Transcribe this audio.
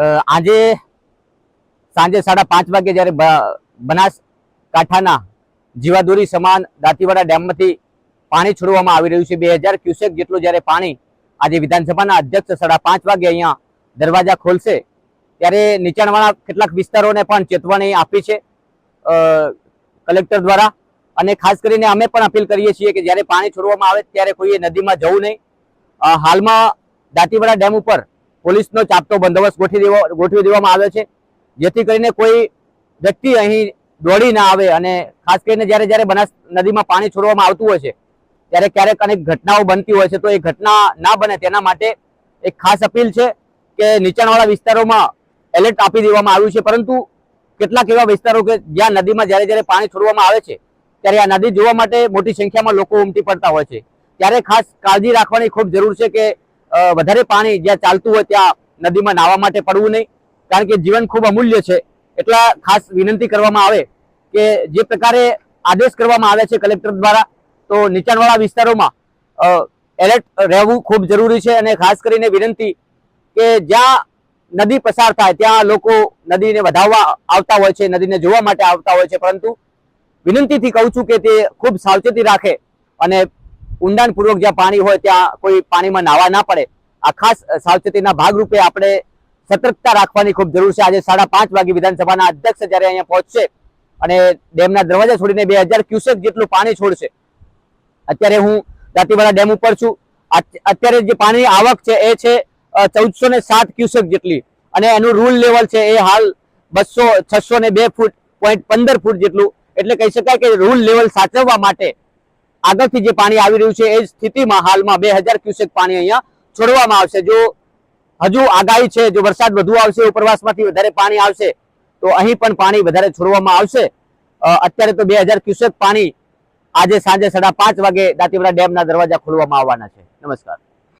આજે સાંજે સાડા પાંચ વાગે જ્યારે બનાસકાંઠાના જીવાદોરી સમાન દાંતીવાડા ડેમમાંથી પાણી છોડવામાં આવી રહ્યું છે. બે હજાર ક્યુસેક જેટલું જ્યારે પાણી આજે વિધાનસભાના અધ્યક્ષ સાડા પાંચ વાગે અહીંયા દરવાજા ખોલશે, ત્યારે નીચાણવાળા કેટલાક વિસ્તારોને પણ ચેતવણી આપી છે કલેક્ટર દ્વારા. અને ખાસ કરીને અમે પણ અપીલ કરીએ છીએ કે જ્યારે પાણી છોડવામાં આવે ત્યારે કોઈએ નદીમાં જવું નહીં. હાલમાં દાંતીવાડા ડેમ ઉપર પોલીસનો ચાપતો બંદોબસ્ત ગોઠવી દેવો, ગોઠવી દેવામાં આવ્યો છે. જેથી કરીને કોઈ વ્યક્તિ અહીં દોડી ના આવે અને ખાસ કરીને જ્યારે જ્યારે બનાસ નદીમાં પાણી છોડવામાં આવતું હોય છે, ત્યારે ક્યારેક અનેક ઘટનાઓ બનતી હોય છે, તો એ ઘટના ના બને તેના માટે એક ખાસ અપીલ છે કે નીચાણવાળા વિસ્તારોમાં એલર્ટ આપી દેવામાં આવ્યું છે. પરંતુ કેટલાક એવા વિસ્તારો કે જ્યાં નદીમાં જ્યારે જ્યારે પાણી છોડવામાં આવે છે, ત્યારે આ નદી જોવા માટે મોટી સંખ્યામાં લોકો ઉમટી પડતા હોય છે. ત્યારે ખાસ કાળજી રાખવાની ખૂબ જરૂર છે કે વધારે પાણી જ્યાં ચાલતું હોય ત્યાં નદીમાં નાહવા માટે પડવું નહીં. કારણ કે જીવન ખૂબ અમૂલ્ય છે. એટલા ખાસ વિનંતી કરવામાં આવે કે જે પ્રકારે આદેશ કરવામાં આવે છે કલેક્ટર દ્વારા, તો નીચાણવાળા વિસ્તારોમાં એલર્ટ રહેવું ખૂબ જરૂરી છે અને ખાસ કરીને વિનંતી કે જ્યાં નદી પસાર થાય ત્યાં લોકો નદીને વધાવવા આવતા હોય છે, નદીને જોવા માટે આવતા હોય છે. પરંતુ વિનંતીથી કહું છું કે તે ખૂબ સાવચેતી રાખે અને ઊંડાણપૂર્વક જ્યાં પાણી હોય ત્યાં કોઈ પાણીમાં નાવા ના પડે. આ ખાસ સાવચેતીના ભાગરૂપે આપણે સતર્કતા રાખવાની ખૂબ જરૂર છે. આજે સાડા પાંચ વાગે વિધાનસભાના અધ્યક્ષ જ્યારે અહીંયા પહોંચશે અને ડેમના દરવાજા છોડીને બે હજાર ક્યુસેક જેટલું પાણી છોડશે. અત્યારે હું દાંતીવાડા ડેમ ઉપર છું. અત્યારે જે પાણી આવક છે એ છે ચૌદસો ને સાત ક્યુસેક જેટલી અને એનું રૂલ લેવલ છે એ હાલ બસો, છસો ને બે ફૂટ, પોઈન્ટ પંદર ફૂટ જેટલું. એટલે કહી શકાય કે રૂલ લેવલ સાચવવા માટે આગળથી જે પાણી આવી રહ્યું છે એ સ્થિતિમાં હાલમાં બે હજાર ક્યુસેક પાણી અહીંયા છોડવામાં આવશે. જો હજુ આગાહી છે, જો વરસાદ વધુ આવશે, ઉપરવાસમાંથી વધારે પાણી આવશે, તો અહીં પણ પાણી વધારે છોડવામાં આવશે. અત્યારે તો બે હજાર ક્યુસેક પાણી આજે સાંજે સાડા પાંચ વાગે દાંતીવાડા ડેમના દરવાજા ખોલવામાં આવવાના છે. નમસ્કાર.